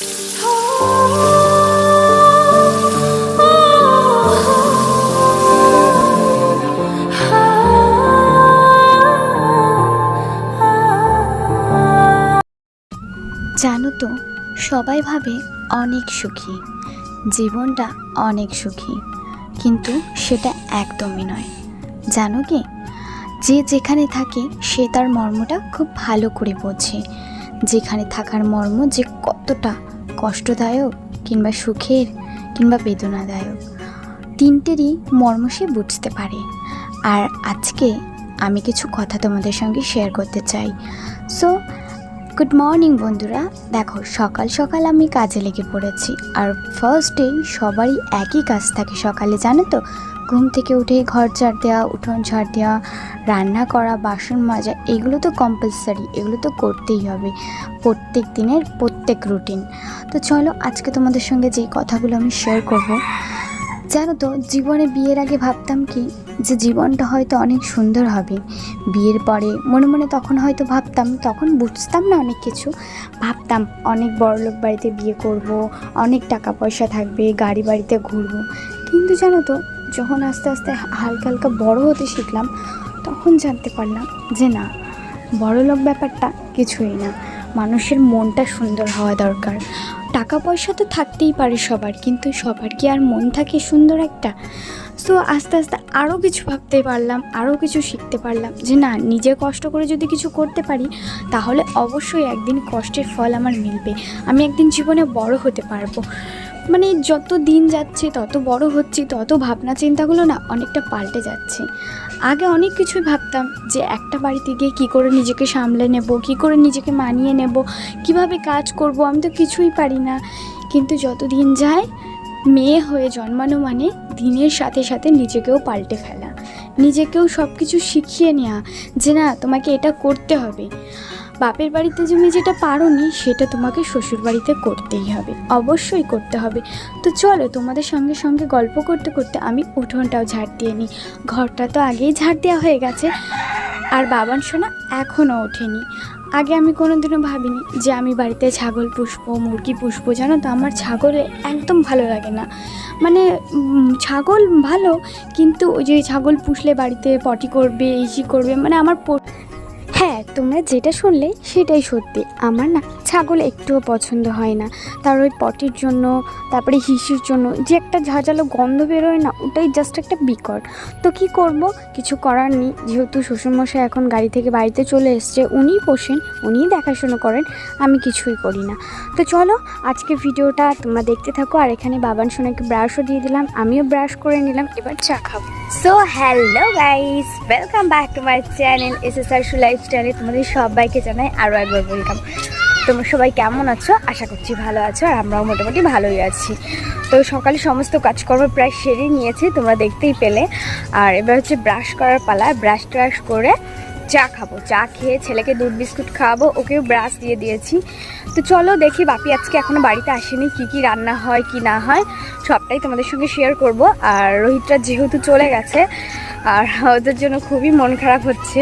জানো তো, সবাই ভাবে অনেক সুখী। জীবনটা অনেক সুখী। কিন্তু সেটা একদমই নয়। জানো কি? যে যেখানে থাকে, সে তার মর্মটা খুব ভালো করে বোঝে। যেখানে থাকার মর্ম যে কতটা কষ্টদায়ক কিংবা সুখের কিংবা বেদনাদায়ক, তিনটেরই মর্ম সে বুঝতে পারে। আর আজকে আমি কিছু কথা তোমাদের সঙ্গে শেয়ার করতে চাই। সো গুড মর্নিং বন্ধুরা। দেখো, সকাল সকাল আমি কাজে লেগে পড়েছি। আর ফার্স্ট ডে সবারই একই কাজ থাকে সকালে, জানো তো? ঘুম থেকে উঠে ঘর ঝাড় দেওয়া, উঠোন ঝাড় দেওয়া, রান্না করা, বাসন মাজা, এগুলো তো কম্পালসারি এগুলো তো করতেই হবে। প্রত্যেক দিনের প্রত্যেক রুটিন তো চলো আজকে তোমাদের সঙ্গে যেই কথাগুলো আমি শেয়ার করব, জানো তো, জীবনে বিয়ের আগে ভাবতাম কি, যে জীবনটা হয়তো অনেক সুন্দর হবে। বিয়ের পরে মনে মনে তখন হয়তো ভাবতাম, তখন বুঝতাম না অনেক কিছু। ভাবতাম অনেক বড়লোক বাড়িতে বিয়ে করব, অনেক টাকা পয়সা থাকবে, গাড়ি বাড়িতে ঘুরবো। কিন্তু জানো তো যখন আস্তে আস্তে হালকা হালকা বড় হতে শিখলাম, তখন জানতে পারলাম যে না বড়লোক ব্যাপারটা কিছুই না। মানুষের মনটা সুন্দর হওয়া দরকার। টাকা পয়সা তো থাকতেই পারে সবার, কিন্তু সবার কি আর মন থাকে সুন্দর একটা? সো আস্তে আস্তে আরও কিছু ভাবতে পারলাম আরও কিছু শিখতে পারলাম যে না, নিজে কষ্ট করে যদি কিছু করতে পারি, তাহলে অবশ্যই একদিন কষ্টের ফল আমার মিলবে। আমি একদিন জীবনে বড় হতে পারব। মানে যত দিন যাচ্ছে, তত বড় হচ্ছে, তত ভাবনা চিন্তাগুলো না অনেকটা পাল্টে যাচ্ছে। আগে অনেক কিছুই ভাবতাম যে একটা বাড়িতে গিয়ে কী করে নিজেকে সামলে নেব, কী করে নিজেকে মানিয়ে নেব, কীভাবে কাজ করব আমি তো কিছুই পারি না। কিন্তু যত দিন যায়, মেয়ে হয়ে জন্মানো মানে দিনের সাথে সাথে নিজেকেও পাল্টে ফেলা। নিজেকেও সব কিছু শিখিয়ে নেওয়া যে না, তোমাকে এটা করতে হবে। বাপের বাড়িতে তুমি যেটা পারো নি সেটা তোমাকে শ্বশুর বাড়িতে করতেই হবে। অবশ্যই করতে হবে। তো চলো তোমাদের সঙ্গে সঙ্গে গল্প করতে করতে আমি উঠোনটাও ঝাড় দিয়ে নিই। ঘরটা তো আগেই ঝাড় দেওয়া হয়ে গেছে। আর বাবান সোনা এখনও ওঠেনি। আগে আমি কোনোদিনও ভাবিনি যে আমি বাড়িতে ছাগল পুষবো, মুরগি পুষবো, জানো তো? আমার ছাগল একদম ভালো লাগে না। মানে ছাগল ভালো, কিন্তু ওই যে ছাগল পুষলে বাড়িতে পটি করবে ইসি করবে মানে আমার তোমরা যেটা শুনলে সেটাই সত্যি। আমার না ছাগল একটুও পছন্দ হয় না। তার ওই পটির জন্য, তারপরে হিসির জন্য, যে একটা ঝাঁঝালো গন্ধ বেরোয় না, ওটাই জাস্ট একটা বিকট। তো কি করব? কিছু করার নেই। যেহেতু শ্বশুরমশাই এখন গাড়ি থেকে বাড়িতে চলে এসছে, উনিই পোষেন, উনিই দেখাশুনো করেন, আমি কিছুই করি না। তো চলো, আজকে ভিডিওটা তোমরা দেখতে থাকো, আর এখানে বাবান সোনাকে ব্রাশও দিয়ে দিলাম, আমিও ব্রাশ করে নিলাম, এবার চা খাব। So hello guys welcome back to my channel S S R লাইফস্টাইলে তোমাদের সবাইকে জানাই আরও একবার ওয়েলকাম তোমরা সবাই কেমন আছো? আশা করছি ভালো আছো আর আমরাও মোটামুটি ভালোই আছি। তো সকালে সমস্ত কাজকর্ম প্রায় সেরে নিয়েছি, তোমরা দেখতেই পেলে। আর এবার হচ্ছে ব্রাশ করার পালা ব্রাশ ট্রাশ করে চা খাব। চা খেয়ে ছেলেকে দুধ বিস্কুট খাওয়াবো, ওকেও ব্রাশ দিয়ে দিয়েছি। তো চলো দেখি বাপি আজকে এখনও বাড়িতে আসেনি, কি কি রান্না হয়, কি না হয়, সবটাই তোমাদের সঙ্গে শেয়ার করব। আর রোহিতরা যেহেতু চলে গেছে আর ওদের জন্য খুবই মন খারাপ হচ্ছে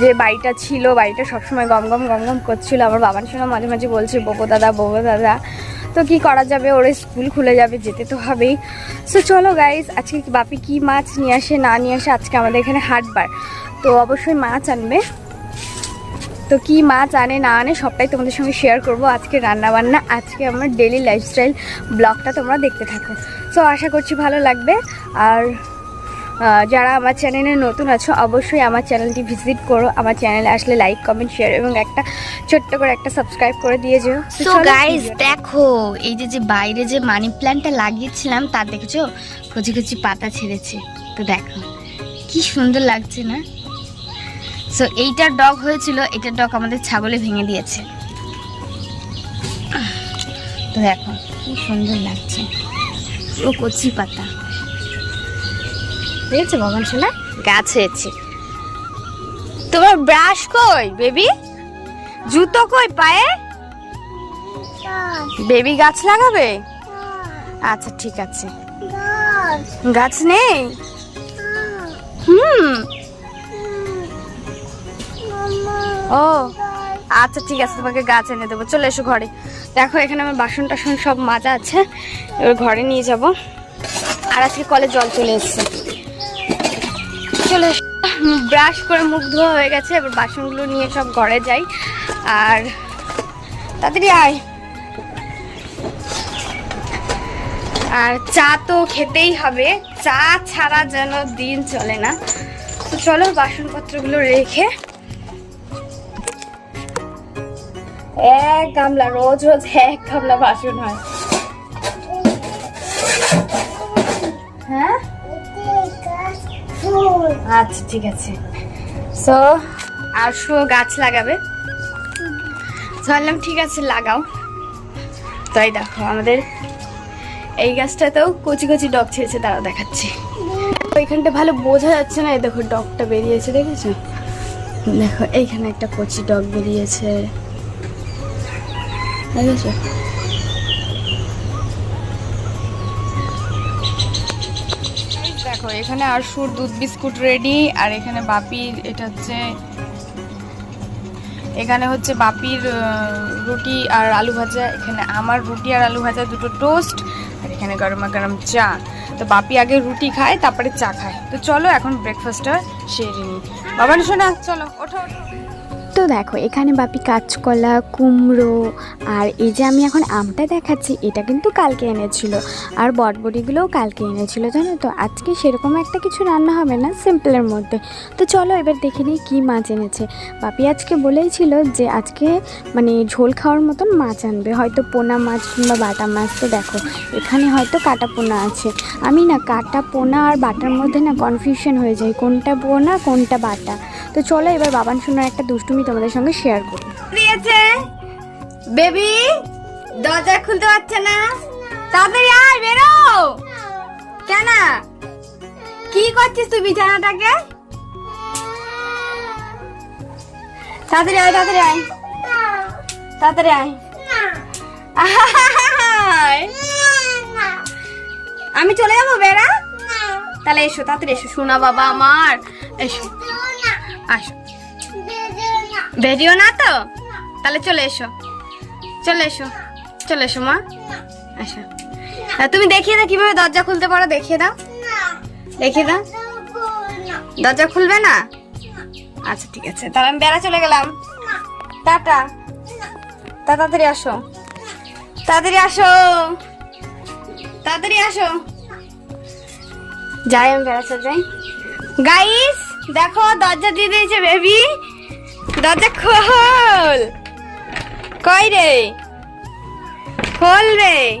যে বাড়িটা ছিল, বাড়িটা সবসময় গম গম গম গম করছিল। আমার বাবার সঙ্গে মাঝে মাঝে বলছে, বোবো দাদা বোবো দাদা, তো কি করা যাবে? ওর স্কুল খুলে যাবে, যেতে তো হবেই। সো চলো গাইজ আজকে বাপি কি মাছ নিয়ে আসে, না নিয়ে আসে, আজকে আমাদের এখানে হাটবার। তো অবশ্যই মাছ আনবে। তো কি মাছ আনে, না আনে, সবটাই তোমাদের সঙ্গে শেয়ার করব আজকে রান্না বান্না আজকে আমার ডেলি লাইফস্টাইল ব্লগটা তোমরা দেখতে থাকো। সো আশা করছি ভালো লাগবে। আর যারা আমার চ্যানেলে নতুন আছো অবশ্যই আমার চ্যানেলটি ভিজিট করো। আমার চ্যানেলে আসলে লাইক কমেন্ট শেয়ার এবং একটা ছোট্ট করে একটা সাবস্ক্রাইব করে দিয়ে যেও। গাইস দেখো এই যে যে বাইরে যে মানি প্ল্যান্টটা লাগিয়েছিলাম তা দেখেছ? কচি কচি পাতা ছেড়েছে। তো দেখো কি সুন্দর লাগছে না? সো এইটার ডগ হয়েছিল এটার ডগ আমাদের ছাগলে ভেঙে দিয়েছে। তো দেখো কি সুন্দর লাগছে। পুরো কচি পাতা। দেখেছ বাবান শোনা গাছ হয়েছে তোমার ব্রাশ কই বেবি? জুতো কই পায়ে? বেবি গাছ লাগাবে? আচ্ছা ঠিক আছে। গাছ নেই? হুম। ও আচ্ছা ঠিক আছে তোমাকে গাছ এনে দেবো। চলে এসো ঘরে। দেখো এখানে আমার বাসন টাসন সব মাজা আছে। এবার ঘরে নিয়ে যাব। আর আজকে কলে জল চলে এসছে। চলে ব্রাশ করে মুখ ধোয়া হয়ে গেছে, এবার বাসনগুলো নিয়ে সব ঘরে যাই। আর তাড়াতাড়ি আয়। আর চা তো খেতেই হবে, চা ছাড়া যেন দিন চলে না। তো চলো বাসনপত্রগুলো রেখে এক গামলা, রোজ রোজ এক গামলা বাসন হয়। হ্যাঁ? আচ্ছা ঠিক আছে। সো আর শো গাছ লাগাবে। তো বললাম ঠিক আছে, লাগাও। তাই দেখো, আমাদের এই গাছটাতেও কচি কচি ডগ ছেড়েছে, তারা দেখাচ্ছি। এইখানটা ভালো বোঝা যাচ্ছে না, এই দেখো ডগটা বেরিয়েছে, দেখেছ? দেখো, এইখানে একটা কচি ডগ বেরিয়েছে। দেখেছ? দেখো, এখানে আরশুর দুধ বিস্কুট রেডি আর এখানে বাপির এটা হচ্ছে, এখানে হচ্ছে বাপির রুটি আর আলু ভাজা, এখানে আমার রুটি আর আলু ভাজা, দুটো টোস্ট আর এখানে গরমা গরম চা। তো বাপি আগে রুটি খায়, তারপরে চা খায়। তো চলো, এখন ব্রেকফাস্টটা সেরে নিই। বাবা শোনা, চলো, ওঠো ওঠো। তো দেখো, এখানে বাপি কাঁচকলা, কুমড়ো আর এই যে আমি এখন আমটা দেখাচ্ছি, এটা কিন্তু কালকে এনেছিল। আর বটবটিগুলোও কালকে এনেছিল, জানো তো? আজকে সেরকম একটা কিছু রান্না হবে না, সিম্পলের মধ্যে। তো চলো এবার দেখে নিই কী মাছ এনেছে। বাপি আজকে বলেইছিল যে আজকে মানে ঝোল খাওয়ার মতন মাছ আনবে, হয়তো পোনা মাছ কিংবা বাটা মাছ। তো দেখো, এখানে হয়তো কাটা পোনা আছে। আমি না কাটা পোনা আর বাটার মধ্যে না কনফিউশন হয়ে যায়, কোনটা পোনা, কোনটা বাটা। তো চলো এবার বাবান শোনার একটা দুষ্টুমি তোমাদের সঙ্গে শেয়ার করি। দিয়েছে? বেবি, দরজা খুলতে পারছে না। তাড়াতাড়ি আয়, বেরো! কেন, কি করছিস তুই বিছানাটাকে? তাড়াতাড়ি আয় তাড়াতাড়ি আয়। তাড়াতাড়ি আয়। আমি চলে যাব, বেড়া? তাহলে এসো, তাড়াতাড়ি এসো। শোনা বাবা আমার। এসো। আসো। বেরিও না তো? তাহলে চলে এসো। চলে এসো। চলে এসো মা। আর তুমি দেখিয়ে দাও, কীভাবে দরজা খুলতে পারো দেখিয়ে দাও। দেখিয়ে দাও। দরজা খুলবে না? আচ্ছা ঠিক আছে। তাহলে আমি বেড়া চলে গেলাম। টাটা। তাড়াতাড়ি আসো। তাড়াতাড়ি আসো। তাড়াতাড়ি আসো। যাই, আমি বেড়া চলে যাই। গাইস দেখো, দরজা দিয়ে দিয়েছে বেবি দরজা খোল। কই রে? খোল রে।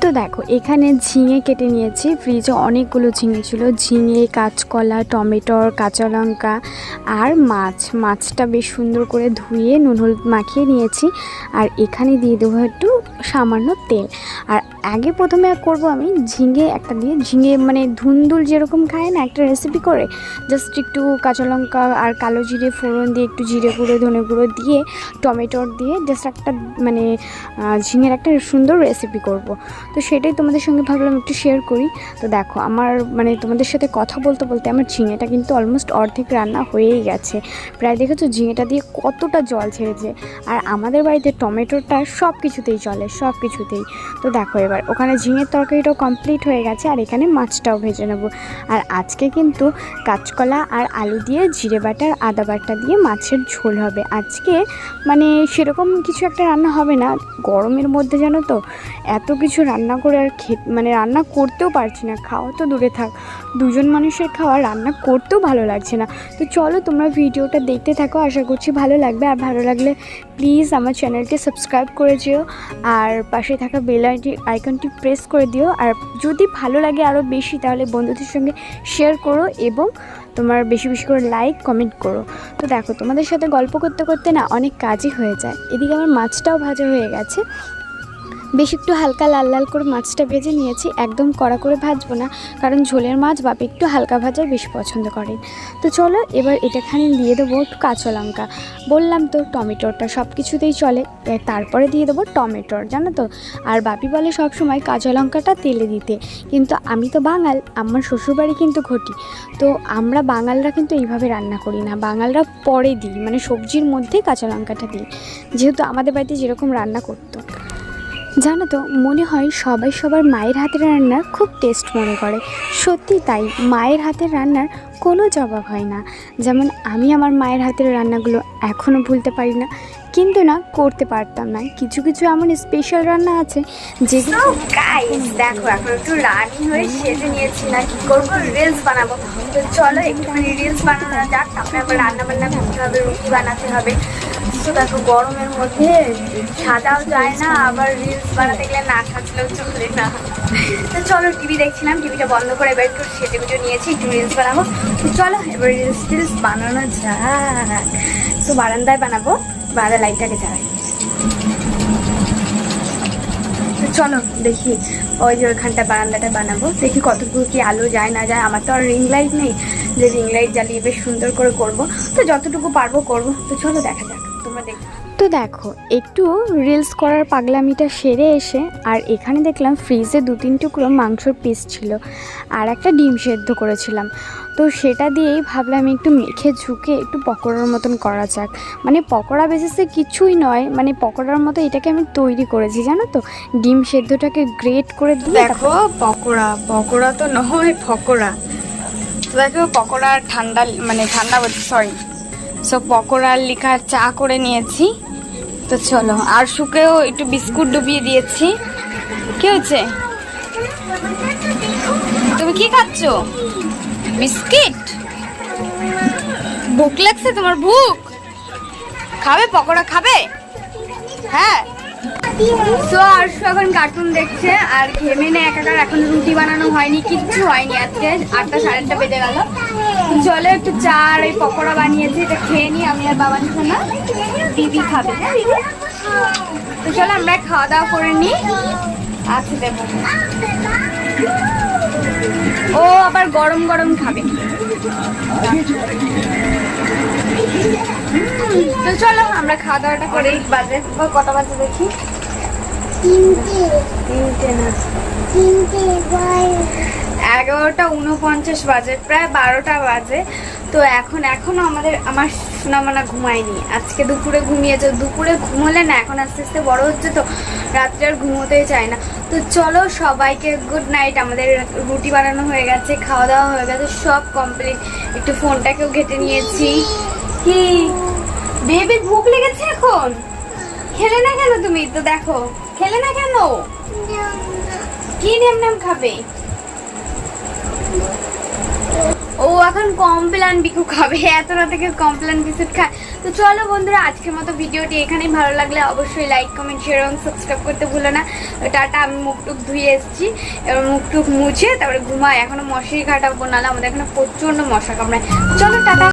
তো দেখো, এখানে ঝিঙে কেটে নিয়েছি। ফ্রিজে অনেকগুলো ঝিঙে ছিল। ঝিঙে, কাঁচকলা টমেটোর কাঁচা লঙ্কা আর মাছ। মাছটা বেশ সুন্দর করে ধুয়ে নুন হলুদ মাখিয়ে নিয়েছি। আর এখানে দিয়ে দেবো একটু সামান্য তেল। আর আগে প্রথমে করব আমি ঝিঙে একটা দিয়ে, ঝিঙে মানে ধুন্দুল যেরকম খায় না, একটা রেসিপি করে জাস্ট একটু কাঁচা লঙ্কা আর কালো জিরে ফোড়ন দিয়ে একটু জিরে গুঁড়ো, ধনে গুঁড়ো দিয়ে, টমেটোর দিয়ে জাস্ট একটা মানে ঝিঙের একটা সুন্দর রেসিপি করব। তো সেটাই তোমাদের সঙ্গে ভাবলাম একটু শেয়ার করি। তো দেখো, আমার মানে তোমাদের সাথে কথা বলতে বলতে আমার ঝিঙেটা কিন্তু অলমোস্ট অর্ধেক রান্না হয়েই গেছে। প্রায় দেখেছ ঝিঙেটা দিয়ে কতটা জল ছেড়েছে। আর আমাদের বাড়িতে টমেটোটা সব কিছুতেই চলে সব কিছুতেই তো দেখো এবার ওখানে ঝিঙের তরকারিটাও কমপ্লিট হয়ে গেছে আর এখানে মাছটাও ভেজে নেব। আর আজকে কিন্তু কাঁচকলা আর আলু দিয়ে জিরে বাটা আর আদা বাটা দিয়ে মাছের ঝোল হবে। আজকে মানে সেরকম কিছু একটা রান্না হবে না, গরমের মধ্যে জানো তো, এত কিছু রান্না করে আর খে মানে রান্না করতেও পারছি না। খাওয়া তো দূরে থাক, দুজন মানুষের খাওয়া রান্না করতেও ভালো লাগছে না। তো চলো তোমরা ভিডিওটা দেখতে থাকো, আশা করছি ভালো লাগবে। আর ভালো লাগলে প্লিজ আমার চ্যানেলটি সাবস্ক্রাইব করে যেও। আর পাশে থাকা বেল আইকনটি প্রেস করে দিও। আর যদি ভালো লাগে আরও বেশি, তাহলে বন্ধুদের সঙ্গে শেয়ার করো এবং তোমার বেশি বেশি করে লাইক কমেন্ট করো। তো দেখো, তোমাদের সাথে গল্প করতে করতে না অনেক কাজই হয়ে যায়। এদিকে আমার মাছটাও ভাজা হয়ে গেছে। বেশ একটু হালকা লাল লাল করে মাছটা ভেজে নিয়েছি। একদম কড়া করে ভাজবো না, কারণ ঝোলের মাছ বাপি একটু হালকা ভাজাই বেশি পছন্দ করেন তো চলো এবার এটাখানে দিয়ে দেবো একটু কাঁচা লঙ্কা। বললাম তো টমেটোটা সব কিছুতেই চলে তারপরে দিয়ে দেবো টমেটোর, জানো তো? আর বাপি বলে সব সময় কাঁচা লঙ্কাটা তেলে দিতে। কিন্তু আমি তো বাঙাল, আমার শ্বশুরবাড়ি কিন্তু ঘটি। তো আমরা বাঙালরা কিন্তু এইভাবে রান্না করি না, বাঙালরা পরে দিই মানে সবজির মধ্যেই কাঁচা লঙ্কাটা দিই। যেহেতু আমাদের বাড়িতে যেরকম রান্না করতো। জানো তো, মনে হয় সবাই সবার মায়ের হাতের রান্নার খুব টেস্ট মনে করে। সত্যি তাই, মায়ের হাতের রান্নার কোনো জবাব হয় না। যেমন আমি আমার মায়ের হাতের রান্নাগুলো এখনও ভুলতে পারি না কিন্তু না, করতে পারতাম না। কিছু কিছু এমন স্পেশাল রান্না আছে যেগুলো গাইস দেখো, এখন একটু রানি হয়ে সেজে নিয়েছি। না, কি করব? রিলস বানাবো। তো চলো, একটুখানি রিলস বানানো যাক। তারপরে আবার রান্না বান্না করতে হবে, রুটি বানাতে হবে। তো দেখো, গরমের মধ্যে সাজাও যায় না। আবার রিলস বানাতে গেলে না সাজলেও চলে না। তো চলো টিভি দেখছিলাম। টিভিটা বন্ধ করে এবার একটু সেজে গুজে নিয়েছি, একটু রিলস বানাবো। তো চলো, এবার রিলস টিলস বানানো যাক। তো বারান্দায় বানাবো। বারান্দা লাইটটাকে চালাই চলো, দেখি। ওই যে ওইখানটা বারান্দাটা বানাবো। দেখি কতটুকু কি আলো যায়, না যায়। আমার তো আর রিং লাইট নেই। যে রিং লাইট জ্বালিয়ে বেশ সুন্দর করে করব। তো যতটুকু পারব করব। তো চলো দেখা যাক। তোমরা দেখো। তো দেখো, একটু রিলস করার পাগলামিটা সেরে এসে আর এখানে দেখলাম ফ্রিজে দু তিন টুকরো মাংসর পিস ছিল আর একটা ডিম সেদ্ধ করেছিলাম। তো সেটা দিয়েই ভাবলাম একটু মেখে ঝুঁকে একটু পকোড়ার মতন করা যাক। মানে পকোড়া বেসিসে কিছুই নয় মানে পকোড়ার মতো এটাকে আমি তৈরি করেছি, জানো তো? ডিম সেদ্ধটাকে গ্রেট করে দিয়ে দেখো, পকোড়া পকোড়া তো নয়, পকোড়া। দেখো, পকোড়া ঠান্ডা মানে ঠান্ডা বলছি সরি সো পকোড়ার লিখা চা করে নিয়েছি। তো চলো, আর শুকেও একটু বিস্কুট ডুবিয়ে দিয়েছি। কি হচ্ছে তুমি কি খাচ্ছ? বিস্কিট? ভুক লাগছে তোমার, ভুক? খাবে, পকোড়া খাবে? হ্যাঁ। তো আরশু এখন কার্টুন দেখছে, আর ঘেমে নেই একাকার এখন রুটি বানানো হয়নি, কিচ্ছু হয়নি আজকে। আটটা সাড়ে আটটা বেজে গেল। চলো একটু চা আর এই পকোড়া বানিয়েছি এটা খেয়ে নিই আমি আর বাবা নিচ্ছে না দিদি খাবে। হ্যাঁ দিদি? তো চলো আমরা খাওয়া দাওয়া করে নিই আছে দেবো। ও আবার গরম গরম খাবে। তো চলো আমরা খাওয়া দাওয়াটা করে। বাজে কটা বাজে দেখি? তিনটে। তিনটে না। এগারোটা উনপঞ্চাশ বাজে প্রায় বারোটা বাজে। তো এখন এখনও আমাদের আমার সোনামানা ঘুমায়নি। আজকে দুপুরে ঘুমিয়েছে দুপুরে ঘুমোলে না এখন আস্তে আস্তে বড় হচ্ছে তো রাত্রে আর ঘুমোতেই চায় না। তো চলো সবাইকে গুড নাইট আমাদের রুটি বানানো হয়ে গেছে খাওয়া দাওয়া হয়ে গেছে সব কমপ্লিট একটু ফোনটাকেও ঘেটে নিয়েছি। কি বেবির ভুক লেগেছে এখন? খেলে না কেন তুমি? তো দেখো খেলে না কেন? কি নেম নাম খাবে? ও এখন কমপ্লেন বিকু খাবে, এত রাতে কেউ কমপ্লেন বিস্কুট খায়। তো চলো বন্ধুরা, আজকের মতো ভিডিওটি এখানেই ভালো লাগলে অবশ্যই লাইক কমেন্ট শেয়ার এবং সাবস্ক্রাইব করতে ভুলো না। টাটা, আমি মুখ টুক ধুয়ে এসেছি, এবার মুখ টুক মুছে, তারপরে ঘুমায়। এখনও মশারি ঘাটা বোনালে আমাদের এখানে প্রচণ্ড মশা কামড়ায়। চলো, টাটা।